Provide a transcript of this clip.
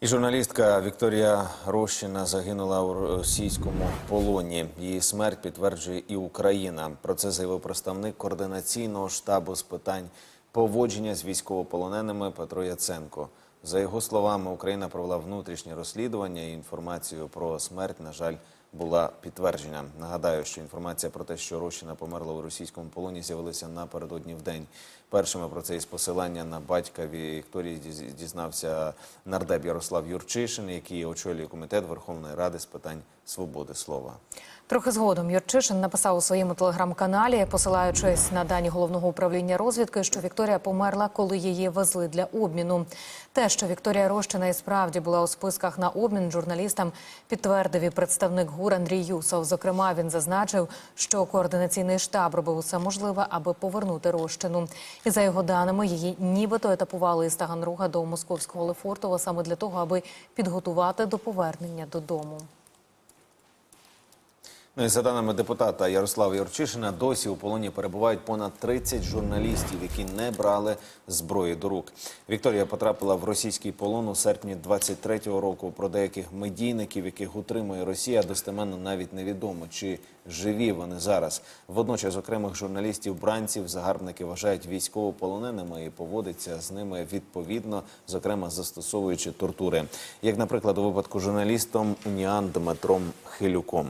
І журналістка Вікторія Рощина загинула у російському полоні. Її смерть підтверджує і Україна. Про це заявив представник координаційного штабу з питань поводження з військовополоненими Петро Яценко. За його словами, Україна провела внутрішнє розслідування і інформацію про смерть, на жаль, була підтверджена. Нагадаю, що інформація про те, що Рощина померла у російському полоні, з'явилася напередодні в день. Першими про це із посилання на батька Вікторії дізнався нардеп Ярослав Юрчишин, який очолює комітет Верховної Ради з питань свободи слова. Трохи згодом Юрчишин написав у своєму телеграм-каналі, посилаючись на дані головного управління розвідки, що Вікторія померла, коли її везли для обміну. Те, що Вікторія Рощина і справді була у списках на обмін журналістам, підтвердив і представник ГУР Андрій Юсов. Зокрема, він зазначив, що координаційний штаб робив усе можливе, аби повернути Рощину. І за його даними, її нібито етапували із Таганруга до московського Лефортова саме для того, аби підготувати до повернення додому. Ну і за даними депутата Ярослава Юрчишина, досі у полоні перебувають понад 30 журналістів, які не брали зброї до рук. Вікторія потрапила в російський полон у серпні 23-го року. Про деяких медійників, яких утримує Росія, достеменно навіть невідомо, чи живі вони зараз. Водночас окремих журналістів бранців загарбники вважають військовополоненими і поводяться з ними відповідно, зокрема застосовуючи тортури, як, наприклад, у випадку журналістом Уніан Дмитром Хилюком.